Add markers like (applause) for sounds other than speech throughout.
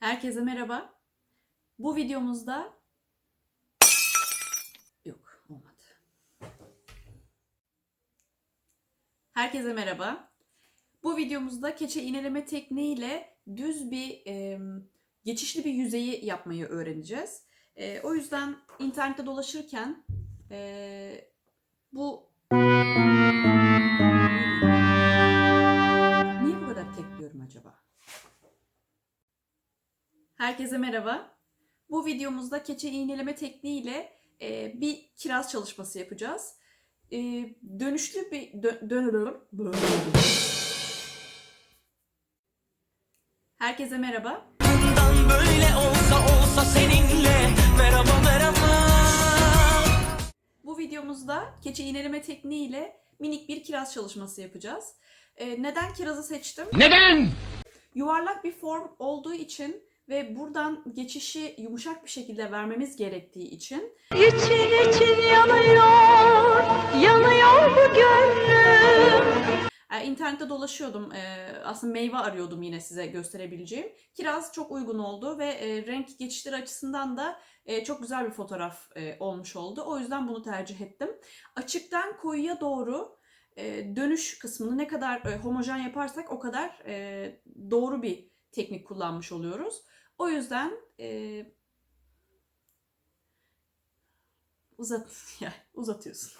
Herkese merhaba. Bu videomuzda yok olmadı. Herkese merhaba. Bu videomuzda keçe iğneleme tekniğiyle düz bir e, geçişli bir yüzeyi yapmayı öğreneceğiz. E, o yüzden internette dolaşırken e, bu Herkese merhaba. Bu videomuzda keçe iğneleme tekniğiyle e, bir kiraz çalışması yapacağız. E, dönüşlü bir dö- dönülür. Herkese merhaba. Bundan böyle olsa olsa seninle Merhaba merhaba Bu videomuzda keçe iğneleme tekniğiyle minik bir kiraz çalışması yapacağız. E, neden kirazı seçtim? Neden? Yuvarlak bir form olduğu için ve buradan geçişi yumuşak bir şekilde vermemiz gerektiği için İçin için yanıyor, yanıyor bu gönlüm. E, İnternette dolaşıyordum. E, aslında meyve arıyordum yine size gösterebileceğim. Kiraz çok uygun oldu ve e, renk geçişleri açısından da e, çok güzel bir fotoğraf e, olmuş oldu. O yüzden bunu tercih ettim. Açıktan koyuya doğru e, dönüş kısmını ne kadar e, homojen yaparsak o kadar e, doğru bir teknik kullanmış oluyoruz. O yüzden e, uzat (laughs) yani uzatıyorsun.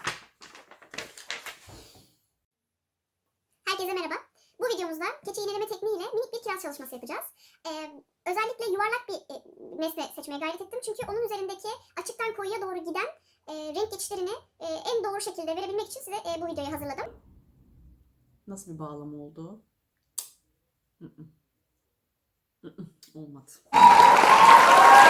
Herkese merhaba. Bu videomuzda keçe iğneleme tekniğiyle minik bir kiraz çalışması yapacağız. Ee, özellikle yuvarlak bir e, nesne seçmeye gayret ettim. Çünkü onun üzerindeki açıktan koyuya doğru giden e, renk geçişlerini e, en doğru şekilde verebilmek için size e, bu videoyu hazırladım. Nasıl bir bağlama oldu? Cık. Hı hı. Hı hı. Olmadı.